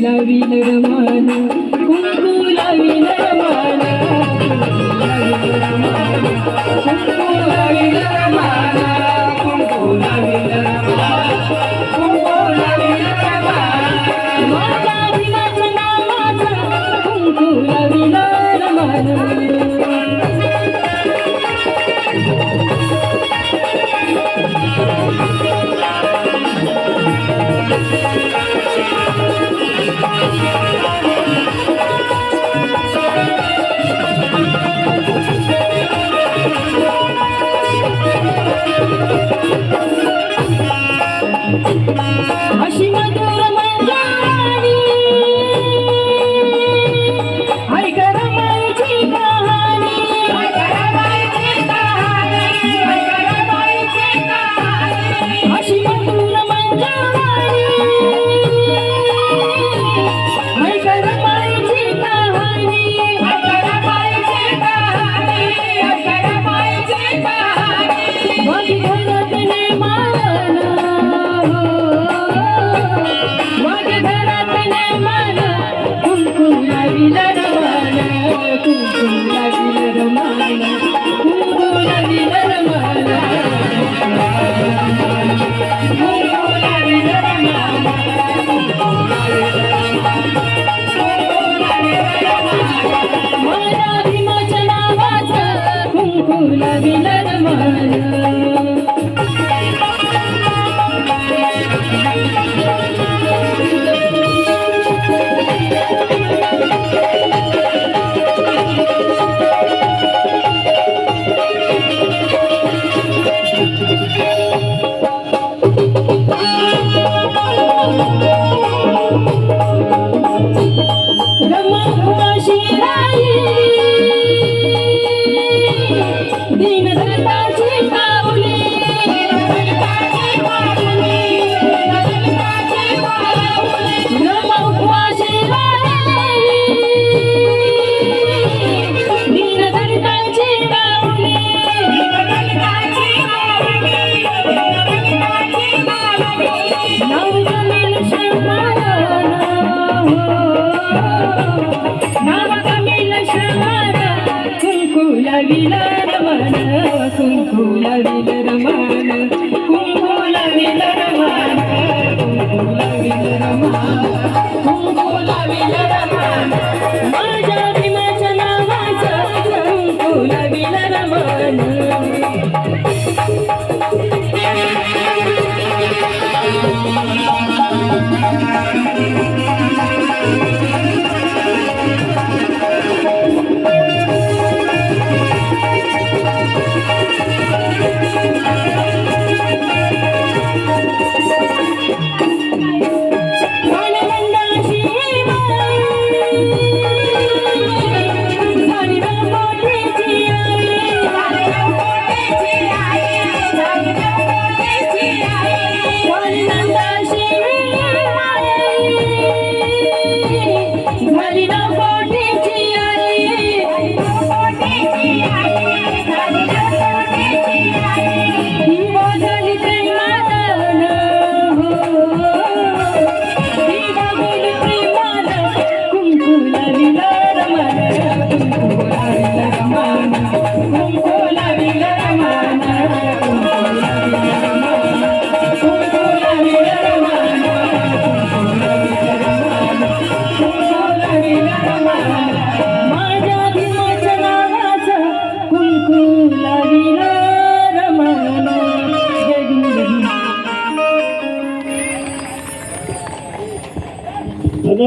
Win रमान कुंकुला विन रमान कुंकुला विन रमान कुंकुम लागील रमाला कुंकुम लागील रमाला 我心爱。的 विला रमान कुंकुला विल रमान कुंकुला विल रमान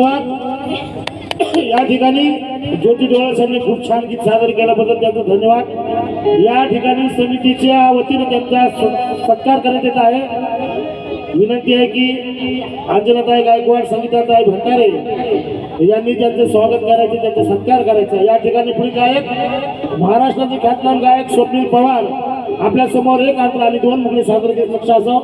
धन्यवाद. या ठिकाणी ज्योती डोळासांनी खूप छान गीत सादर केल्याबद्दल त्यांचा धन्यवाद. या ठिकाणी समितीच्या वतीनं त्यांचा सत्कार करण्यात येत आहे. विनंती आहे की अंजनाताई गायकवाड संगीताताई भंडारे यांनी त्यांचं स्वागत करायचं त्यांचा सत्कार करायचा. या ठिकाणी पुढे गायक महाराष्ट्राचे ख्यातनाम गायक स्वप्नील पवार. आपल्यासमोर एक अंतर आणि दोन मुगणी सादर केले लक्ष असं